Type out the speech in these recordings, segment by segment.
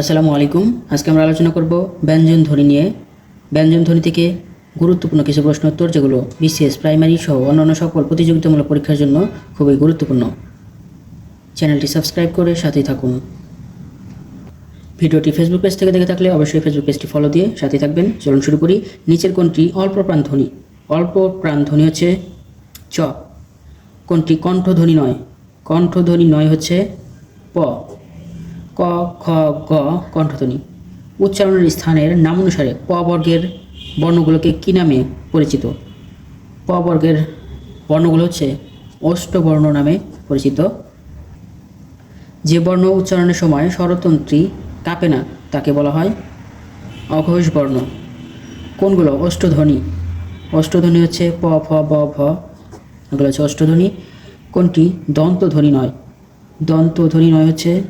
আসসালামু আলাইকুম। আজকে আমরা আলোচনা করব ব্যঞ্জন ধ্বনি নিয়ে। ব্যঞ্জন ধ্বনি থেকে গুরুত্বপূর্ণ কিছু প্রশ্ন উত্তর, যেগুলো বিশেষ প্রাইমারি সহ অন্যান্য সকল প্রতিযোগিতামূলক পরীক্ষার জন্য খুবই গুরুত্বপূর্ণ। চ্যানেলটি সাবস্ক্রাইব করে সাথেই থাকুন। ভিডিওটি ফেসবুক পেজ থেকে দেখে থাকলে অবশ্যই ফেসবুক পেজটি ফলো দিয়ে সাথে থাকবেন। চলুন শুরু করি। নিচের কোনটি অল্প প্রাণ ধ্বনি? অল্প প্রাণ ধ্বনি হচ্ছে চ। কোনটি কণ্ঠধ্বনি নয়? কণ্ঠধ্বনি নয় হচ্ছে প। ক, খ, গ কণ্ঠধ্বনি। উচ্চারণের স্থানের নাম অনুসারে প বর্গের বর্ণগুলোকে কী নামে পরিচিত? প বর্গের বর্ণগুলো হচ্ছে অষ্টবর্ণ নামে পরিচিত। যে বর্ণ উচ্চারণের সময় স্বরতন্ত্রী কাঁপে না, তাকে বলা হয় অঘোষ বর্ণ কোনগুলো? অষ্টধ্বনি। অষ্টধ্বনি হচ্ছে প, ফ, ব, ভ। এগুলো হচ্ছে অষ্টধ্বনি। কোনটি? দন্তধ্বনি নয়। দন্তধ্বনি নয় হচ্ছে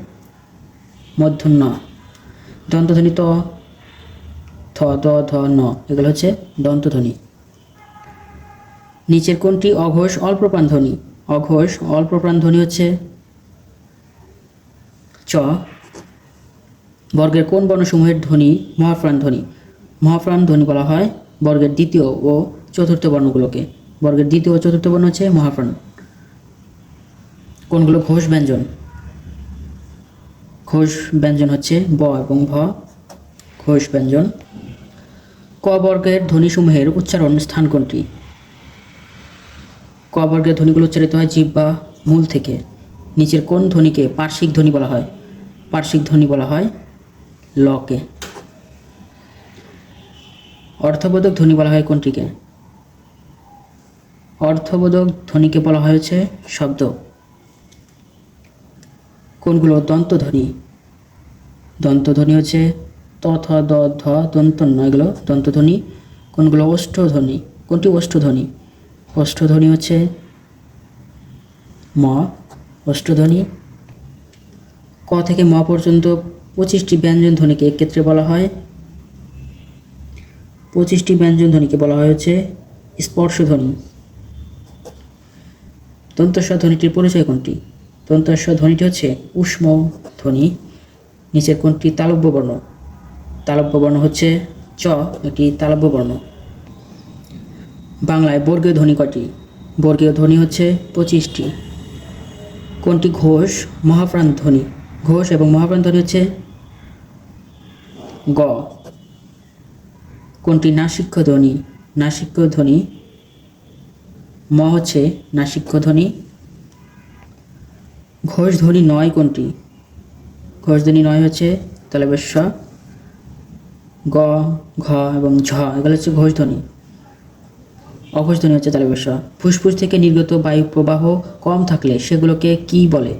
মধ্যন্য দন্তধ্বনি ত থ দ ধ ন এগুলো হচ্ছে দন্তধ্বনি। নিচের কোনটি অঘোষ অল্পপ্রাণ ধ্বনি অঘোষ অল্পপ্রাণ ধ্বনি হচ্ছে চ। বর্গের কোন বর্ণসমূহের ধ্বনি মহাপ্রাণ ধ্বনি ধ্বনি বলা হয় বর্গের দ্বিতীয় ও চতুর্থ বর্ণগুলোকে। বর্গের দ্বিতীয় ও চতুর্থ বর্ণ হচ্ছে মহাপ্রাণ। কোনগুলো ঘোষ ব্যঞ্জন। ঘোষ ব্যঞ্জন হচ্ছে ব এবং ভ। ঘোষ ব্যঞ্জন। ক বর্গের ধ্বনিসমূহের উচ্চারণ স্থান কোনটি? ক বর্গের ধ্বনিগুলো উচ্চারিত হয় জীব বা মূল থেকে। নিচের কোন ধ্বনিকে পার্শ্বিক ধ্বনি বলা হয়? পার্শ্বিক ধ্বনি বলা হয় লকে। অর্থবোধক ধ্বনি বলা হয় কোনটিকে? অর্থবোধক ধ্বনিকে বলা হয়েছে শব্দ। কোনগুলো দন্তধ্বনি? দন্তধ্বনি হচ্ছে ত থ দ ধ দন্ত ন এগুলো দন্তধ্বনি। কোনগুলো অষ্টধ্বনি? কোনটি অষ্টধ্বনি? অষ্টধ্বনি হচ্ছে ম। অষ্টধ্বনি। ক থেকে ম পর্যন্ত পঁচিশটি ব্যঞ্জন ধ্বনিকে এক্ষেত্রে বলা হয়। পঁচিশটি ব্যঞ্জন ধ্বনিকে বলা হয় হচ্ছে স্পর্শধ্বনি। দন্তস্ব ধ্বনিটির পরিচয় কোনটি? দন্তস্ব ধ্বনিটি হচ্ছে উষ্ম ধ্বনি। নিচের কোনটি তালব্য বর্ণ তালব্য বর্ণ হচ্ছে চ একটি তালব্য বর্ণ বাংলায় বর্গীয় ধ্বনি কটি বর্গীয় ধ্বনি হচ্ছে পঁচিশটি। কোনটি ঘোষ, মহাপ্রাণ ধ্বনি। ঘোষ এবং মহাপ্রাণ ধ্বনি হচ্ছে গ। কোনটি নাসিক্য ধ্বনি। নাসিক্য ধ্বনি। ম হচ্ছে নাসিক্য ধ্বনি। ঘোষ ধ্বনি নয় কোনটি? ঘোষ ধ্বনি নয় হচ্ছে তালবেশ্ব গ, ঘ এবং ঝ, এগুলো হচ্ছে ঘোষ ধ্বনি অঘোষ ধ্বনি হচ্ছে তালবেশ্ব ফুসফুস থেকে নির্গত বায়ু প্রবাহ কম থাকলে সেগুলোকে কি বলে?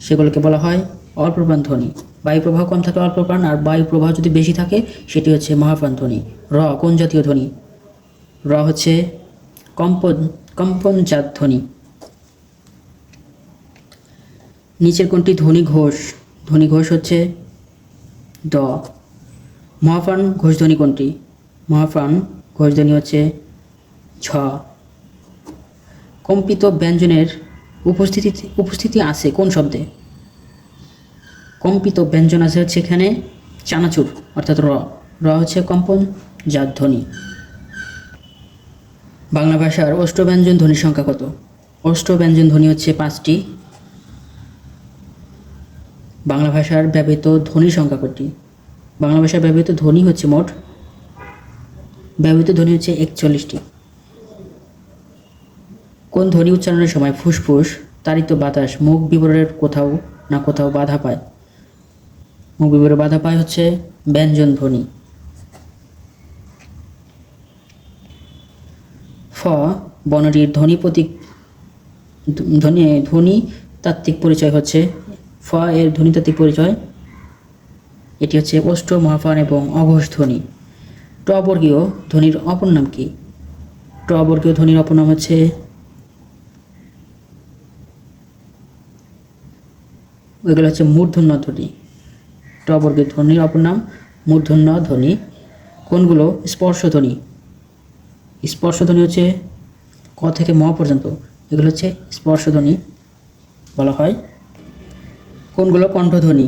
সেগুলোকে বলা হয় অল্পপ্রাণ ধ্বনি। বায়ু প্রবাহ কম থাকে অল্পপ্রাণ আর বায়ু প্রবাহ যদি বেশি থাকে, সেটি হচ্ছে মহাপ্রাণ ধ্বনি। র, কোন জাতীয় ধ্বনি? র হচ্ছে কম্পন, কম্পনজাত ধ্বনি। নিচের কোনটি? ধ্বনি ঘোষ। ধ্বনি ঘোষ হচ্ছে দ মহাপ্রাণ ঘোষ ধ্বনি কোনটি? মহাপ্রাণ ঘোষ ধ্বনি হচ্ছে ছ কম্পিত ব্যঞ্জনের উপস্থিতি উপস্থিতি আছে কোন শব্দে? কম্পিত ব্যঞ্জন আছে হচ্ছে এখানে চানাচুর, অর্থাৎ র। র হচ্ছে কম্পন জাত ধ্বনি। বাংলা ভাষার অষ্টব্যঞ্জন ধ্বনির সংখ্যা কত? অষ্টব্যঞ্জন ধ্বনি হচ্ছে পাঁচটি। বাংলা ভাষার ব্যবহৃত ধ্বনির সংখ্যা কটি? বাংলা ভাষার ব্যবহৃত ধ্বনি হচ্ছে মোট, ব্যবহৃত ধ্বনি হচ্ছে একচল্লিশটি। কোন ধ্বনি উচ্চারণের সময় ফুসফুস, তারিত বাতাস, মুখ বিবরের কোথাও না কোথাও বাধা পায়? মুখ বিবরে বাধা পায় হচ্ছে ব্যঞ্জন ধ্বনি। ফ, বর্ণটির ধ্বনি প্রতীক, ধ্বনি ধ্বনি তাত্ত্বিক পরিচয় হচ্ছে ফ এর ধ্বনিতাত্ত্বিক পরিচয়। এটি হচ্ছে অষ্ট মহাফান এবং অঘোষ ধ্বনি। ট বর্গীয় ধ্বনির অপর নাম কি? টবর্গীয় ধ্বনির অপর নাম হচ্ছে ওইগুলো হচ্ছে মূর্ধন্য ধ্বনি। টবর্গীয় ধ্বনির অপর নাম মূর্ধন্য ধ্বনি। কোনগুলো? স্পর্শ ধ্বনি। স্পর্শ ধ্বনি হচ্ছে ক থেকে ম পর্যন্ত। এগুলো হচ্ছে স্পর্শ ধ্বনি বলা হয়। কোনগুলো কণ্ঠধ্বনি?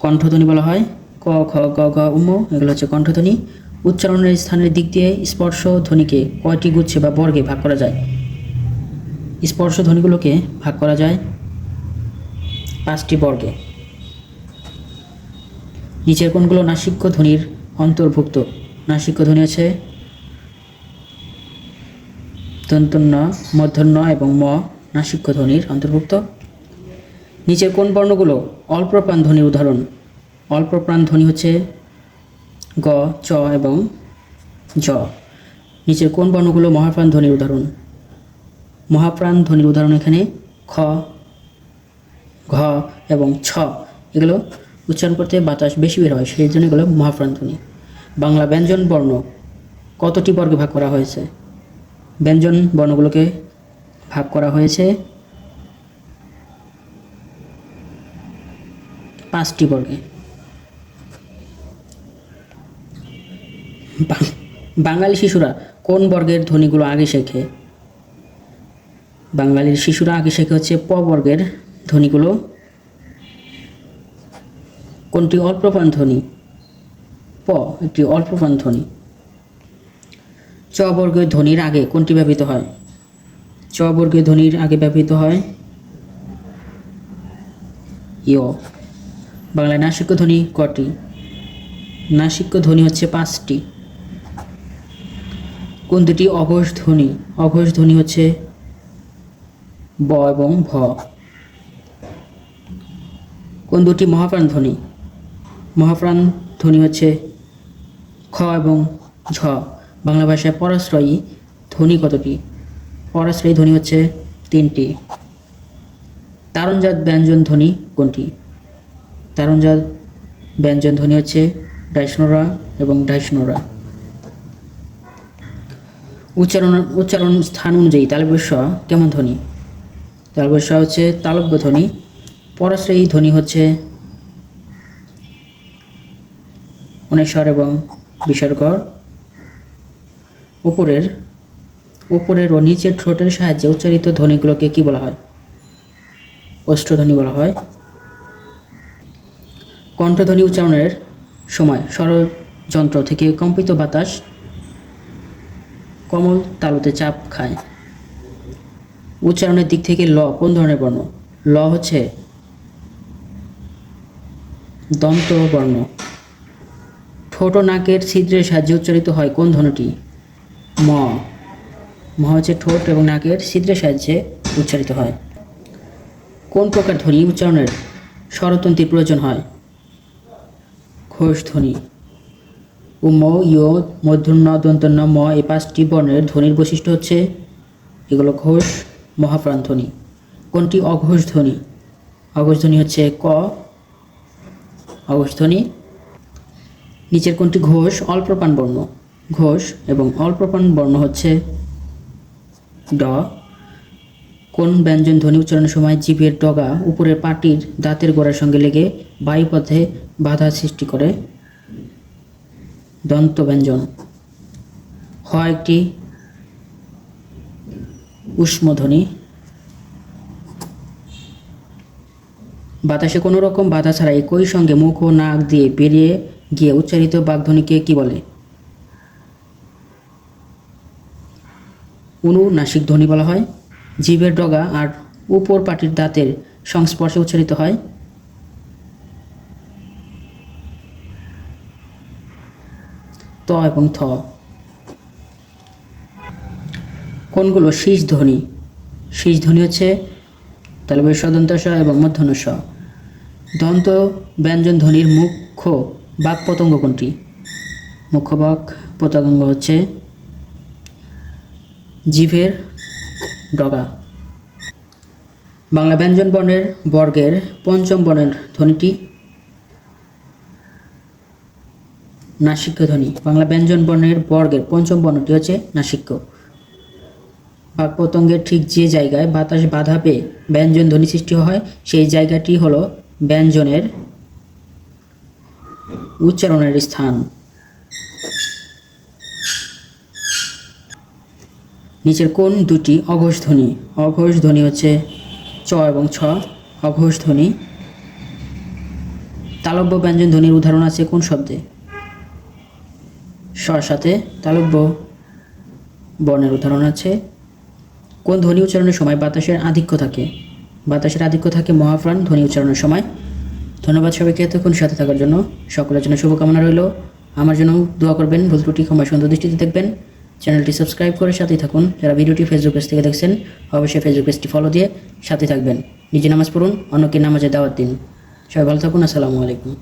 কণ্ঠধ্বনি বলা হয় ক, খ, গ ঘ উম, এগুলো হচ্ছে কণ্ঠধ্বনি। উচ্চারণের স্থানের দিক দিয়ে স্পর্শ ধ্বনিকে কয়টি গুচ্ছে বা বর্গে ভাগ করা যায়? স্পর্শ ধ্বনিগুলোকে ভাগ করা যায় পাঁচটি বর্গে। নিচের কোনগুলো নাসিক্য ধ্বনির অন্তর্ভুক্ত? নাসিক্য ধ্বনি আছে দন্তন্য মধ্যন্য এবং ম নাসিক্য ধ্বনির অন্তর্ভুক্ত। নিচের কোন বর্ণগুলো? অল্প প্রাণ ধ্বনির উদাহরণ। অল্প প্রাণ ধ্বনি হচ্ছে গ, চ এবং জ। নিচের কোন বর্ণগুলো মহাপ্রাণ ধ্বনির উদাহরণ? মহাপ্রাণ ধ্বনির উদাহরণ এখানে খ, ঘ এবং ছ। এগুলো উচ্চারণ করতে বাতাস বেশি বের হয়, সেই জন্য এগুলো মহাপ্রাণ ধ্বনি। বাংলা ব্যঞ্জন বর্ণ কতটি বর্গে ভাগ করা হয়েছে? ব্যঞ্জন বর্ণগুলোকে ভাগ করা হয়েছে পাঁচটি বর্গে। বাঙালি শিশুরা কোন বর্গের ধ্বনিগুলো আগে শেখে? বাঙালির শিশুরা আগে শেখে হচ্ছে প বর্গের ধ্বনিগুলো। কোনটি অল্পপ্রাণ ধ্বনি? প, একটি অল্পপ্রাণ ধ্বনি। চ বর্গের ধ্বনির আগে কোনটি ব্যবহৃত হয়? চ বর্গের ধ্বনির আগে ব্যবহৃত হয় ইয় বাংলায় নাসিক্য ধ্বনি কটি? নাসিক্য ধ্বনি হচ্ছে পাঁচটি। কোন দুটি? অঘোষ ধ্বনি অঘোষ ধ্বনি হচ্ছে ব এবং ভ। কোন দুটি? মহাপ্রাণ ধ্বনি মহাপ্রাণ ধ্বনি হচ্ছে খ এবং ঝ। বাংলা ভাষায় পরাশ্রয়ী ধ্বনি কতটি পরাশ্রয়ী ধ্বনি হচ্ছে তিনটি। তারণজাত ব্যঞ্জন ধ্বনি কোনটি? তারণজাত ব্যঞ্জন ধ্বনি হচ্ছে ডাইশনোরা এবং ডাইশনোরা উচ্চারণ উচ্চারণ স্থান অনুযায়ী তালব্য কেমন ধ্বনি? তালব্য হচ্ছে তালব্য ধ্বনি, পরাশ্রয়ী ধ্বনি হচ্ছে অনেশ্বর এবং বিসর্গর। উপরের উপরের ও নিচের ঠোঁটের সাহায্যে উচ্চারিত ধ্বনিগুলোকে কি বলা হয়? অষ্টধ্বনি বলা হয়। কণ্ঠধ্বনি উচ্চারণের সময় স্বরযন্ত্র থেকে কম্পিত বাতাস কমল তালুতে চাপ খায়। উচ্চারণের দিক থেকে ল, কোন ধরনের বর্ণ? ল হচ্ছে দন্ত বর্ণ। ঠোঁট নাকের ছিদ্রের সাহায্যে উচ্চারিত হয় কোন ধ্বনিটি ম। ম হচ্ছে ঠোঁট এবং নাকের ছিদ্রের সাহায্যে উচ্চারিত হয়। কোন প্রকার ধ্বনি উচ্চারণের স্বরতন্ত্রীর প্রয়োজন হয়? ঘোষ ধ্বনি উম ইয় মধ্যন্য দন্তন্য ম এই পাঁচটি বর্ণের ধ্বনির বৈশিষ্ট্য হচ্ছে এগুলো ঘোষ মহাপ্রাণ ধ্বনি কোনটি অঘোষ ধ্বনি অঘোষ ধ্বনি হচ্ছে ক অঘোষ ধ্বনি নিচের কোনটি ঘোষ? অল্পপ্রাণ বর্ণ ঘোষ এবং অল্পপ্রাণ বর্ণ হচ্ছে ড কোন ব্যঞ্জন ধ্বনি উচ্চারণের সময় জিভের ডগা উপরের পাটির দাঁতের গোড়ার সঙ্গে লেগে বায়ুপথে বাধা সৃষ্টি করে? দন্ত ব্যঞ্জন। হ একটি উষ্মধ্বনি বাতাসে কোনো রকম বাধা ছাড়া একই সঙ্গে মুখ ও নাক দিয়ে বেরিয়ে গিয়ে উচ্চারিত বাগধ্বনিকে কি বলে? অনুনাসিক ধ্বনি বলা হয়। জীবের ডগা আর উপর পাটির দাঁতের সংস্পর্শে উচ্চারিত হয়। ত এবং থ। কোনগুলো? শীষ ধ্বনি। শীষ ধ্বনি হচ্ছে তাহলে স্বদন্ত স এবং মধ্যন স দন্ত ব্যঞ্জন ধ্বনির মুখ্য বাক পতঙ্গ কোনটি? মুখ্য বাক পতঙ্গ হচ্ছে জিভের ডগা। বাংলা ব্যঞ্জন বর্ণের বর্গের পঞ্চম বর্ণের ধ্বনিটি নাসিক্য ধ্বনি। বাংলা ব্যঞ্জন বর্ণের বর্গের পঞ্চম বর্ণটি হচ্ছে নাসিক্য। বাক পতঙ্গের ঠিক যে জায়গায় বাতাস বাধা পেয়ে ব্যঞ্জন ধ্বনি সৃষ্টি হয়, সেই জায়গাটি হলো ব্যঞ্জনের উচ্চারণের স্থান। নিচের কোন দুটি অঘোষ ধ্বনি অঘোষ ধ্বনি হচ্ছে চ এবং ছ। অঘোষ ধ্বনি তালব্য ব্যঞ্জন ধ্বনির উদাহরণ আছে কোন শব্দে? স্বর সাথে তালব্য বর্ণের উদাহরণ আছে। কোন ধ্বনি উচ্চারণের সময় বাতাসের আধিক্য থাকে? বাতাসের আধিক্য থাকে মহাপ্রাণ ধ্বনি উচ্চারণের সময়। ধন্যবাদ সবাইকে এতক্ষণ সাথে থাকার জন্য। সকলের জন্য শুভকামনা রইল। আমার জন্য দোয়া করবেন। ভুল ত্রুটি ক্ষমা সুন্দর দৃষ্টিতে দেখবেন। চ্যানেলটি সাবস্ক্রাইব করে সাথেই থাকুন। যারা ভিডিওটি ফেসবুক পেজ থেকে দেখছেন, অবশ্যই ফেসবুক পেজটি ফলো দিয়ে সাথে থাকবেন। নিজে নামাজ পড়ুন, অন্যকে নামাজে দাওয়াত দিন। সবাই ভালো থাকুন, আসসালামু আলাইকুম।